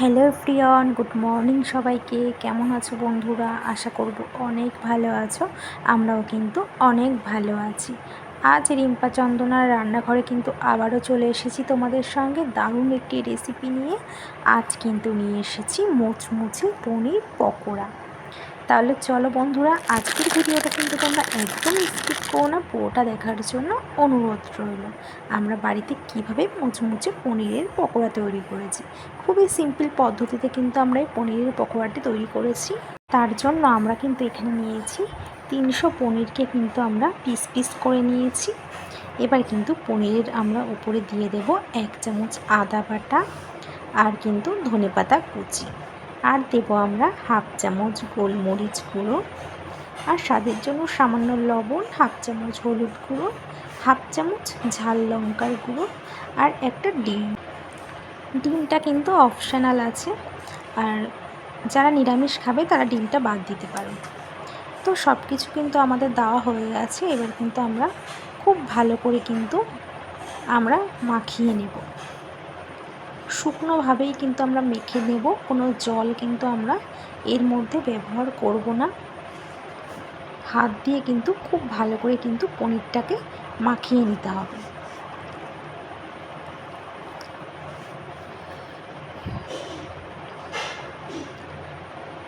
Hello ফ্রিয়ন good morning সবাইকে। কেমন আছো বন্ধুরা? আশা করব অনেক ভালো আছো। আমরাও কিন্তু অনেক ভালো আছি। আজ রিম্পা চন্দনার রান্নাঘরে কিন্তু আবারও চলে এসেছি তোমাদের সঙ্গে। দারুণ একটি রেসিপি নিয়ে। আজ কিন্তু নিয়ে এসেছি মুচমুচে পনির পকোড়া। তাহলে চলো বন্ধুরা, আজকের ভিডিওটা কিন্তু তোমরা একদম স্কিপ করো না, পুরোটা দেখার জন্য অনুরোধ রইল। আমরা বাড়িতে কীভাবে মুচমুচে পনিরের পকোড়া তৈরি করেছি, খুবই সিম্পল পদ্ধতিতে কিন্তু আমরা এই পনিরের পকোড়াটি তৈরি করেছি। তার জন্য আমরা কিন্তু এখানে নিয়েছি তিনশো পনিরকে কিন্তু আমরা পিস পিস করে নিয়েছি। এবার কিন্তু পনিরের আমরা উপরে দিয়ে দেব এক চামচ আদা বাটা আর কিন্তু ধনে পাতা কুচি। আর দেবো আমরা হাফ চামচ গোলমরিচ গুঁড়ো আর স্বাদের জন্য সামান্য লবণ, হাফ চামচ হলুদ গুঁড়ো, হাফ চামচ ঝাল লঙ্কার গুঁড়ো আর একটা ডিম। ডিমটা কিন্তু অপশানাল আছে আর যারা নিরামিষ খাবে তারা ডিমটা বাদ দিতে পারো। তো সব কিছু কিন্তু আমাদের দেওয়া হয়ে গেছে, এবার কিন্তু আমরা খুব ভালো করে কিন্তু আমরা মাখিয়ে নেব। শুকনোভাবেই কিন্তু আমরা মেখে নেব, কোনো জল কিন্তু আমরা এর মধ্যে ব্যবহার করব না। হাত দিয়ে কিন্তু খুব ভালো করে কিন্তু পনিরটাকে মাখিয়ে নিতে হবে।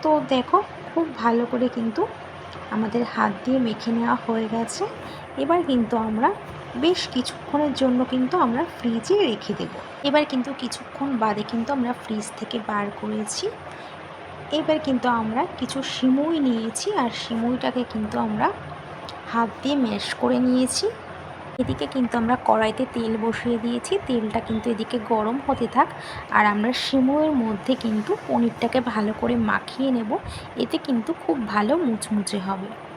তো দেখো, খুব ভালো করে কিন্তু আমাদের হাত দিয়ে মেখে নেওয়া হয়ে গেছে। এবার কিন্তু আমরা বেশ কিছুক্ষণের জন্য কিন্তু আমরা ফ্রিজে রেখে দেব। এবার কিন্তু কিছুক্ষণ বাদে কিন্তু আমরা ফ্রিজ থেকে বার করেছি। এবার কিন্তু আমরা কিছু সিমুই নিয়েছি আর সিমুইটাকে কিন্তু আমরা হাত দিয়ে ম্যাশ করে নিয়েছি। এদিকে কিন্তু আমরা কড়াইতে তেল বসিয়ে দিয়েছি। তেলটা কিন্তু এদিকে গরম হতে থাক আর আমরা সিমুয়ের মধ্যে কিন্তু পনিরটাকে ভালো করে মাখিয়ে নেব। এতে কিন্তু খুব ভালো মুচমুচে হবে।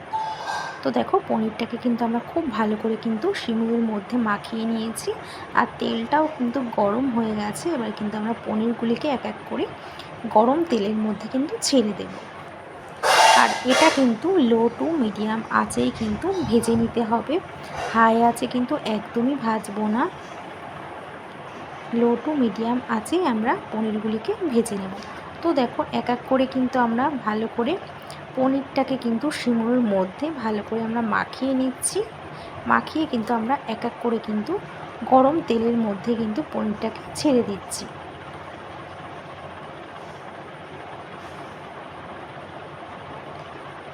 তো দেখো পনিরটাকে কিন্তু আমরা খুব ভালো করে কিন্তু শিমুরের মধ্যে মাখিয়ে নিয়েছি। আর তেলটাও কিন্তু গরম হয়ে গেছে, এবার কিন্তু আমরা পনিরগুলিকে এক এক করে গরম তেলের মধ্যে কিন্তু ছেড়ে দেব। আর এটা কিন্তু লো টু মিডিয়াম আঁচেই কিন্তু ভেজে নিতে হবে। হাই আছে কিন্তু একদমই ভাজবো না। লো টু মিডিয়াম আঁচেই আমরা পনিরগুলিকে ভেজে নেব। তো দেখো এক এক করে কিন্তু আমরা ভালো করে পনিরটাকে কিন্তু শিমুরের মধ্যে ভালো করে আমরা মাখিয়ে নিচ্ছি। মাখিয়ে কিন্তু আমরা এক এক করে কিন্তু গরম তেলের মধ্যে কিন্তু পনিরটাকে ছেড়ে দিচ্ছি।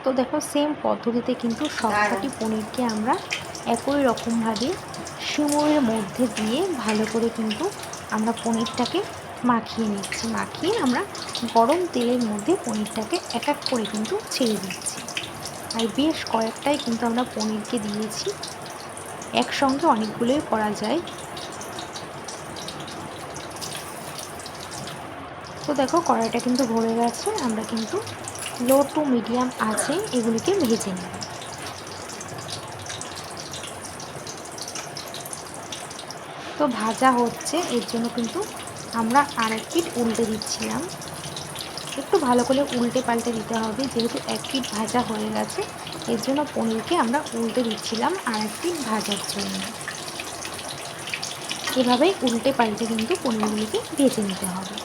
তো দেখো সেম পদ্ধতিতে কিন্তু সবকটি পনিরকে আমরা একই রকমভাবে শিমুরের মধ্যে দিয়ে ভালো করে কিন্তু আমরা পনিরটাকে মাখিয়ে নিচ্ছি। মাখিয়ে আমরা গরম তেলের মধ্যে পনিরটাকে এক এক করে কিন্তু ছেড়ে দিচ্ছি। আর বেশ কয়েকটাই কিন্তু আমরা পনিরকে দিয়েছি। একসঙ্গে অনেকগুলোই করা যায়। তো দেখো কড়াইটা কিন্তু ভরে গেছে। আমরা কিন্তু লো টু মিডিয়াম আছে এগুলিকে ভেজে নেব। তো ভাজা হচ্ছে, এর জন্য কিন্তু আমরা আর এক পিট উল্টে দিচ্ছিলাম। একটু ভালো করে উল্টে পাল্টে দিতে হবে, যেহেতু এক পিট ভাজা হয়ে গেছে, এর জন্য পনিরকে আমরা উল্টে দিচ্ছিলাম আর এক পিট ভাজার জন্য। এভাবেই উল্টে পাল্টে কিন্তু পনিরগুলিকে ভেজে নিতে হবে।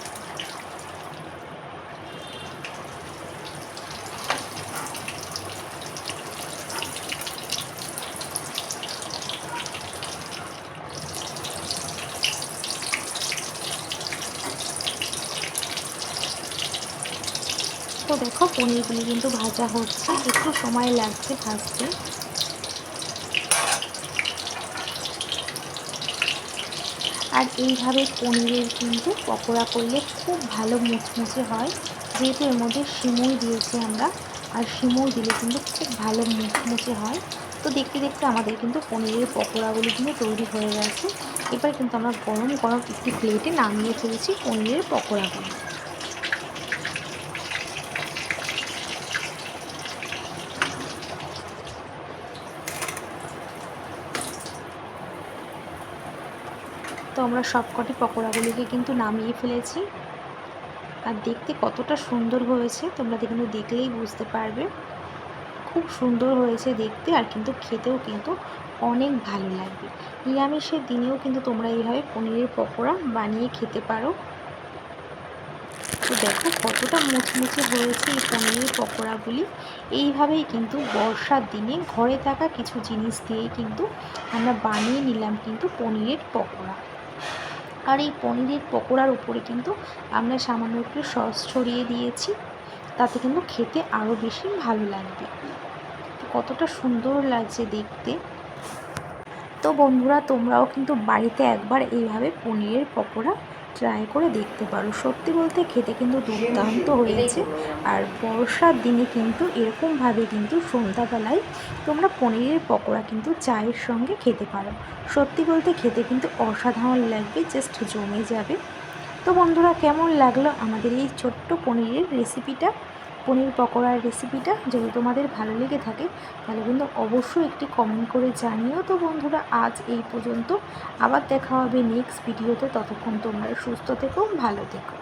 তো দেখো পনিরগুলি কিন্তু ভাজা হচ্ছে। একটু সময় লাগছে ভাজতে। আর এইভাবে পনিরের কিন্তু পকোড়া করলে খুব ভালো মুচমুচে হয়। যেহেতু এর মধ্যে সিমুই দিয়েছি আমরা, আর সিমুই দিলে কিন্তু খুব ভালো মুচমুচে হয়। তো দেখতে দেখতে আমাদের কিন্তু পনিরের পকোড়াগুলি কিন্তু তৈরি হয়ে গেছে। এবার কিন্তু আমরা গরম গরম একটি প্লেটে নামিয়ে ফেলেছি পনিরের পকোড়াগুলি। তো আমরা সবকটি পকোড়াগুলিকে কিন্তু নামিয়ে ফেলেছি। আর দেখতে কতটা সুন্দর হয়েছে, তোমরা কিন্তু দেখলেই বুঝতে পারবে। খুব সুন্দর হয়েছে দেখতে আর কিন্তু খেতেও কিন্তু অনেক ভালো লাগবে। নিরামিষের দিনেও কিন্তু তোমরা এইভাবে পনিরের পকোড়া বানিয়ে খেতে পারো। তো দেখো কতটা মুচমুচে হয়েছে এই পনিরের পকোড়াগুলি। এইভাবেই কিন্তু বর্ষার দিনে ঘরে থাকা কিছু জিনিস দিয়েই কিন্তু আমরা বানিয়ে নিলাম কিন্তু পনিরের পকোড়া। আর এই পনিরের পকোড়ার উপরে কিন্তু আমরা সামান্য একটু সস ছড়িয়ে দিয়েছি। তাতে কিন্তু খেতে আরও বেশি ভালো লাগবে। কতটা সুন্দর লাগছে দেখতে। তো বন্ধুরা, তোমরাও কিন্তু বাড়িতে একবার এইভাবে পনিরের পকোড়া ট্রাই করে দেখতে পারো। সত্যি বলতে খেতে কিন্তু দুর্দান্ত হয়েছে। আর বর্ষার দিনে কিন্তু এরকমভাবে কিন্তু সন্ধ্যাবেলায় তোমরা পনিরের পকোড়া কিন্তু চায়ের সঙ্গে খেতে পারো। সত্যি বলতে খেতে কিন্তু অসাধারণ লাগবে, জাস্ট জমে যাবে। তো বন্ধুরা, কেমন লাগল আমাদের এই ছোট্ট পনিরের রেসিপিটা পনির পকোড়ার রেসিপিটা যদি তোমাদের ভালো লেগে থাকে, তাহলে কিন্তু অবশ্যই একটি কমেন্ট করে জানিও তো বন্ধুরা। আজ এই পর্যন্ত। আবার দেখা হবে নেক্সট ভিডিওতে ততক্ষণ তোমরা সুস্থ থেকো, ভালো থেকো।